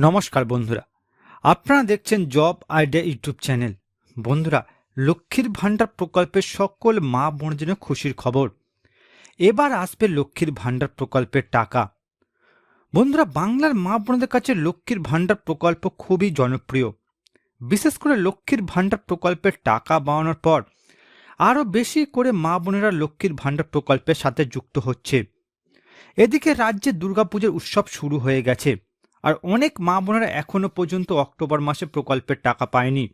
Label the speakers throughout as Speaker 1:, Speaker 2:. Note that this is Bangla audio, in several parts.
Speaker 1: নমস্কার বন্ধুরা। আপনারা দেখছেন জব আইডিয়া ইউটিউব চ্যানেল। বন্ধুরা, লক্ষ্মীর ভাণ্ডার প্রকল্পের সকল মা বোনের জন্য খুশির খবর। এবার আসবে লক্ষ্মীর ভাণ্ডার প্রকল্পের টাকা। বন্ধুরা, বাংলার মা বোনদের কাছে লক্ষ্মীর ভাণ্ডার প্রকল্প খুবই জনপ্রিয়। বিশেষ করে লক্ষ্মীর ভাণ্ডার প্রকল্পের টাকা বাড়ানোর পর আরও বেশি করে মা বোনেরা লক্ষ্মীর ভাণ্ডার প্রকল্পের সাথে যুক্ত হচ্ছে। এদিকে রাজ্যে দুর্গাপুজোর উৎসব শুরু হয়ে গেছে। আর অনেক মা বোনেরা এখনও পর্যন্ত অক্টোবর মাসে প্রকল্পের টাকা পায়নি।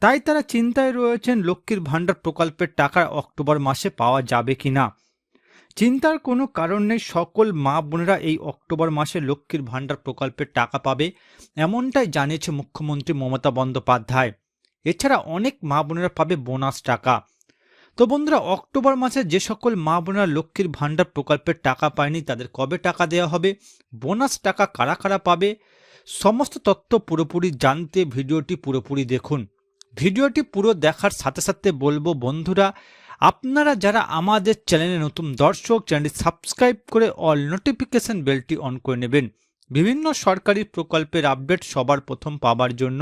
Speaker 1: তাই তারা চিন্তায় রয়েছেন লক্ষ্মীর ভাণ্ডার প্রকল্পের টাকা অক্টোবর মাসে পাওয়া যাবে কি না চিন্তার কোনো কারণ নেই, সকল মা বোনেরা এই অক্টোবর মাসে লক্ষ্মীর ভাণ্ডার প্রকল্পের টাকা পাবে, এমনটাই জানিয়েছে মুখ্যমন্ত্রী মমতা বন্দ্যোপাধ্যায়। এছাড়া অনেক মা বোনেরা পাবে বোনাস টাকা। তো বন্ধুরা, অক্টোবর মাসে যে সকল মা বোনার লক্ষ্মীর ভাণ্ডার প্রকল্পের টাকা পায়নি, তাদের কবে টাকা দেওয়া হবে? বোনাস টাকা কারা কারা পাবে? সমস্ত তথ্য পুরোপুরি জানতে ভিডিওটি পুরোপুরি দেখুন। ভিডিওটি পুরো দেখার সাথে সাথে বলব, বন্ধুরা, আপনারা যারা আমাদের চ্যানেলে নতুন দর্শক, চ্যানেলটি সাবস্ক্রাইব করে অল নোটিফিকেশন বেলটি অন করে নেবেন। বিভিন্ন সরকারি প্রকল্পের আপডেট সবার প্রথম পাবার জন্য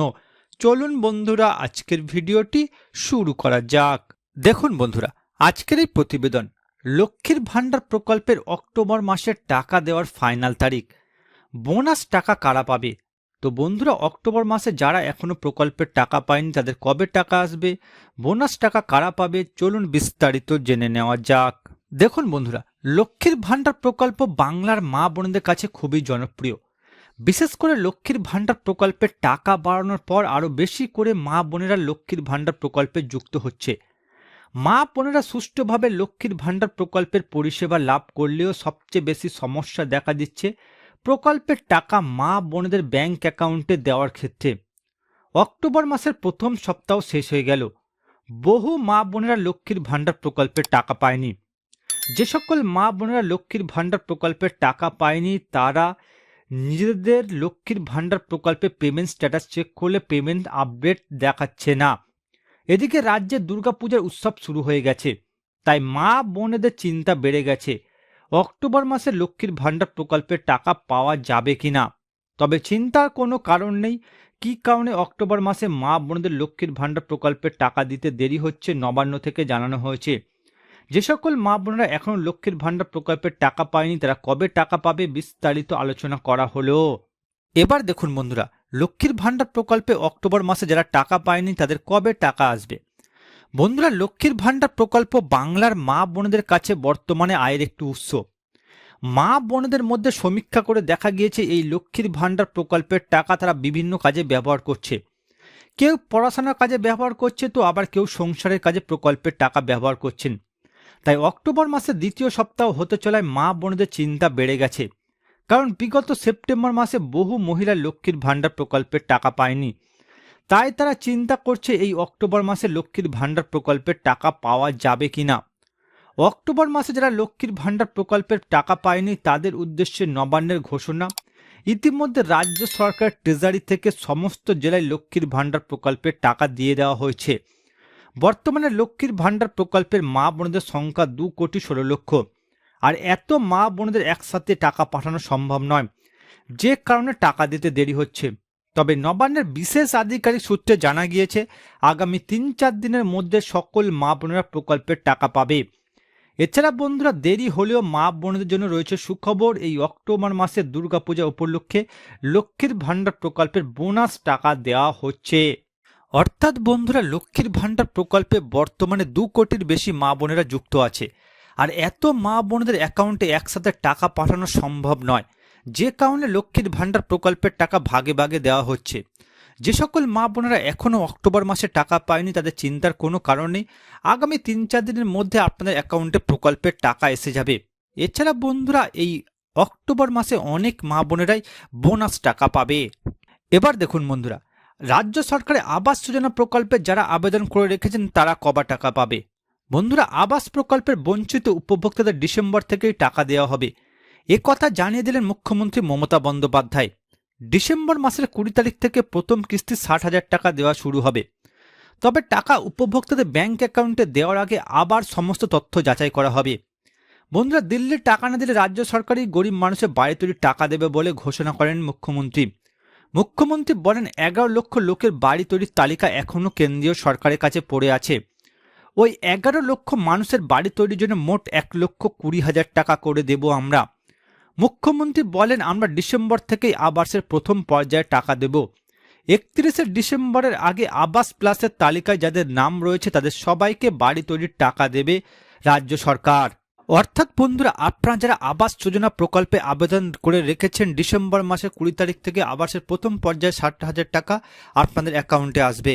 Speaker 1: চলুন বন্ধুরা, আজকের ভিডিওটি শুরু করা যাক। দেখুন বন্ধুরা, আজকের এই প্রতিবেদন লক্ষ্মীর ভাণ্ডার প্রকল্পের অক্টোবর মাসের টাকা দেওয়ার ফাইনাল তারিখ। বোনাস টাকা কারা পাবে? তো বন্ধুরা, অক্টোবর মাসে যারা এখনও প্রকল্পের টাকা পায়নি, তাদের কবে টাকা আসবে? বোনাস টাকা কারা পাবে? চলুন বিস্তারিত জেনে নেওয়া যাক। দেখুন বন্ধুরা, লক্ষ্মীর ভাণ্ডার প্রকল্প বাংলার মা বোনদের কাছে খুবই জনপ্রিয়। বিশেষ করে লক্ষ্মীর ভাণ্ডার প্রকল্পের টাকা বাড়ানোর পর আরও বেশি করে মা বোনেরা লক্ষ্মীর ভাণ্ডার প্রকল্পে যুক্ত হচ্ছে। মা বোনেরা সুষ্ঠুভাবে লক্ষ্মীর ভাণ্ডার প্রকল্পের পরিষেবা লাভ করলেও সবচেয়ে বেশি সমস্যা দেখা দিচ্ছে প্রকল্পের টাকা মা বোনেদের ব্যাংক অ্যাকাউন্টে দেওয়ার ক্ষেত্রে। অক্টোবর মাসের প্রথম সপ্তাহ শেষ হয়ে গেল। বহু মা বোনেরা লক্ষ্মীর ভাণ্ডার প্রকল্পের টাকা পায়নি। যে সকল মা বোনেরা লক্ষ্মীর ভাণ্ডার প্রকল্পের টাকা পায়নি, তারা নিজেদের লক্ষ্মীর ভাণ্ডার প্রকল্পে পেমেন্ট স্ট্যাটাস চেক করলে পেমেন্ট আপডেট দেখাচ্ছে না। এদিকে রাজ্যে দুর্গাপূজার উৎসব শুরু হয়ে গেছে। তাই মা বোনেদের চিন্তা বেড়ে গেছে। অক্টোবর মাসে লক্ষ্মীর ভাণ্ডার প্রকল্পের টাকা পাওয়া যাবে কি না তবে চিন্তার কোনো কারণ নেই। কী কারণে অক্টোবর মাসে মা বোনদের লক্ষ্মীর ভাণ্ডার প্রকল্পের টাকা দিতে দেরি হচ্ছে নবান্ন থেকে জানানো হয়েছে। যে সকল মা বোনেরা এখনও লক্ষ্মীর ভাণ্ডার প্রকল্পের টাকা পায়নি, তারা কবে টাকা পাবে বিস্তারিত আলোচনা করা হলো। এবার দেখুন বন্ধুরা লক্ষ্মীর ভাণ্ডার প্রকল্পে অক্টোবর মাসে যারা টাকা পায়নি, তাদের কবে টাকা আসবে? বন্ধুরা, লক্ষ্মীর ভাণ্ডার প্রকল্প বাংলার মা বোনদের কাছে বর্তমানে আয়ের একটি উৎস। মা বোনদের মধ্যে সমীক্ষা করে দেখা গিয়েছে, এই লক্ষ্মীর ভাণ্ডার প্রকল্পের টাকা তারা বিভিন্ন কাজে ব্যবহার করছে। কেউ পড়াশোনার কাজে ব্যবহার করছে তো, আবার কেউ সংসারের কাজে প্রকল্পের টাকা ব্যবহার করছেন। তাই অক্টোবর মাসের দ্বিতীয় সপ্তাহ হতে চলায় মা বোনদের চিন্তা বেড়ে গেছে। কারণ বিগত সেপ্টেম্বর মাসে বহু মহিলা লক্ষ্মীর ভাণ্ডার প্রকল্পের টাকা পায়নি। তাই তারা চিন্তা করছে এই অক্টোবর মাসে লক্ষ্মীর ভাণ্ডার প্রকল্পের টাকা পাওয়া যাবে কি না অক্টোবর মাসে যারা লক্ষ্মীর ভাণ্ডার প্রকল্পের টাকা পায়নি, তাদের উদ্দেশ্যে নবান্নের ঘোষণা। ইতিমধ্যে রাজ্য সরকার ট্রেজারি থেকে সমস্ত জেলায় লক্ষ্মীর ভাণ্ডার প্রকল্পের টাকা দিয়ে দেওয়া হয়েছে। বর্তমানে লক্ষ্মীর ভাণ্ডার প্রকল্পের মা বোনদের সংখ্যা দু কোটি ষোলো লক্ষ। আর এত মা বোনদের একসাথে টাকা পাঠানো সম্ভব নয়। যে কারণে টাকা দিতে দেরি হচ্ছে। তবে নবান্নের বিশেষ আধিকারিক সূত্রে জানা গিয়েছে, আগামী তিন চার দিনের মধ্যে সকল মা বোনেরা প্রকল্পের টাকা পাবে। এছাড়া বন্ধুরা, দেরি হলেও মা বোনদের জন্য রয়েছে সুখবর, এই অক্টোবর মাসে দুর্গাপূজা উপলক্ষে লক্ষ্মীর ভাণ্ডার প্রকল্পের বোনাস টাকা দেওয়া হচ্ছে। অর্থাৎ বন্ধুরা, লক্ষ্মীর ভাণ্ডার প্রকল্পে বর্তমানে দু কোটির বেশি মা বোনেরা যুক্ত আছে। আর এত মা বোনদের অ্যাকাউন্টে একসাথে টাকা পাঠানো সম্ভব নয়। যে কারণে লক্ষ্মীর ভাণ্ডার প্রকল্পের টাকা ভাগে ভাগে দেওয়া হচ্ছে। যে সকল মা বোনেরা এখনও অক্টোবর মাসে টাকা পায়নি তাদের চিন্তার কোনো কারণ নেই। আগামী তিন চার দিনের মধ্যে আপনাদের অ্যাকাউন্টে প্রকল্পের টাকা এসে যাবে। এছাড়া বন্ধুরা, এই অক্টোবর মাসে অনেক মা বোনেরাই বোনাস টাকা পাবে। এবার দেখুন বন্ধুরা, রাজ্য সরকারের আবাস যোজনা প্রকল্পে যারা আবেদন করে রেখেছেন তারা কবা টাকা পাবে? বন্ধুরা, আবাস প্রকল্পের বঞ্চিত উপভোক্তাদের ডিসেম্বর থেকেই টাকা দেওয়া হবে। এ কথা জানিয়ে দিলেন মুখ্যমন্ত্রী মমতা বন্দ্যোপাধ্যায়। ডিসেম্বর মাসের কুড়ি তারিখ থেকে প্রথম কিস্তি ষাট হাজার টাকা দেওয়া শুরু হবে। তবে টাকা উপভোক্তাদের ব্যাংক অ্যাকাউন্টে দেওয়ার আগে আবার সমস্ত তথ্য যাচাই করা হবে। বন্ধুরা, দিল্লির টাকা না দিলে রাজ্য সরকারই গরিব মানুষের বাড়ি তৈরি টাকা দেবে বলে ঘোষণা করেন মুখ্যমন্ত্রী। মুখ্যমন্ত্রী বলেন, এগারো লক্ষ লোকের বাড়ি তৈরির তালিকা এখনও কেন্দ্রীয় সরকারের কাছে পড়ে আছে। ওই এগারো লক্ষ মানুষের বাড়ি তৈরির জন্য মোট এক লক্ষ কুড়ি হাজার টাকা করে দেব আমরা। মুখ্যমন্ত্রী বলেন, আমরা ডিসেম্বর থেকেই আবাসের প্রথম পর্যায়ে টাকা দেব। একত্রিশে ডিসেম্বরের আগে আবাস প্লাসের তালিকায় যাদের নাম রয়েছে, তাদের সবাইকে বাড়ি তৈরির টাকা দেবে রাজ্য সরকার। অর্থাৎ বন্ধুরা, আপনারা যারা আবাস যোজনা প্রকল্পে আবেদন করে রেখেছেন, ডিসেম্বর মাসের কুড়ি তারিখ থেকে আবাসের প্রথম পর্যায়ে ষাট হাজার টাকা আপনাদের অ্যাকাউন্টে আসবে।